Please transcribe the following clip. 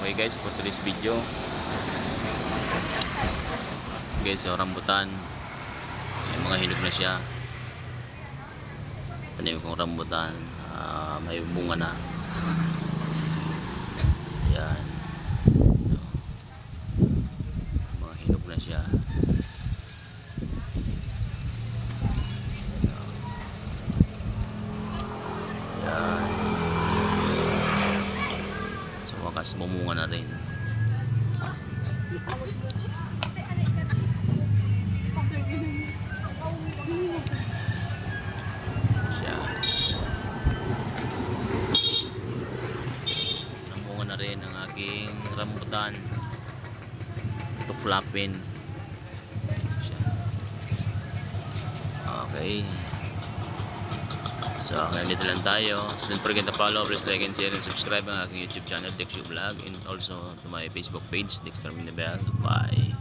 Okay guys, for today's video. Guys, so rambutan. Yung mga hinog na siya. Tanim kong rambutan. Ah, may bunga na. Yan. So, mga hinog na siya. Yan. Sa wakas, bumunga na rin. Namunga na rin ang aking rambutan. Tuklapin. Okay. So, ngayon dito lang tayo. So, don't forget to follow, please like and share and subscribe ang aking YouTube channel, Dexio Vlog, and also to my Facebook page, Dexter Minabel. Bye!